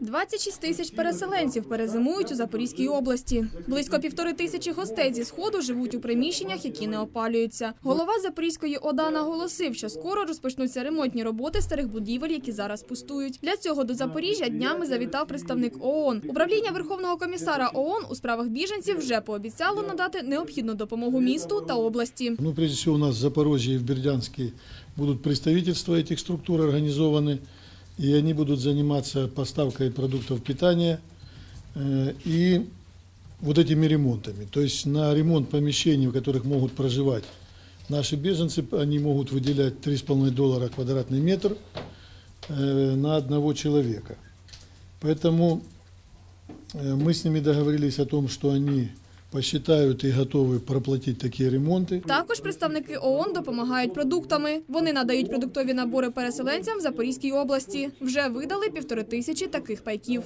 26 тисяч переселенців перезимують у Запорізькій області. Близько півтори тисячі гостей зі сходу живуть у приміщеннях, які не опалюються. Голова Запорізької ОДА наголосив, що скоро розпочнуться ремонтні роботи старих будівель, які зараз пустують. Для цього до Запоріжжя днями завітав представник ООН. Управління Верховного комісара ООН у справах біженців вже пообіцяло надати необхідну допомогу місту та області. Ну, прежде всего, у нас в Запорожье и в Бердянске будут представительства этих структур организованы, и они будут заниматься поставкой продуктов питания э, и вот этими ремонтами. То есть на ремонт помещений, в которых могут проживать наши беженцы, они могут выделять 3,5 доллара квадратный метр э, на одного человека. Поэтому э, мы с ними договорились о том, что они посчитают і готові проплатити такі ремонти. Також представники ООН допомагають продуктами. Вони надають продуктові набори переселенцям в Запорізькій області. Вже видали півтори тисячі таких пайків.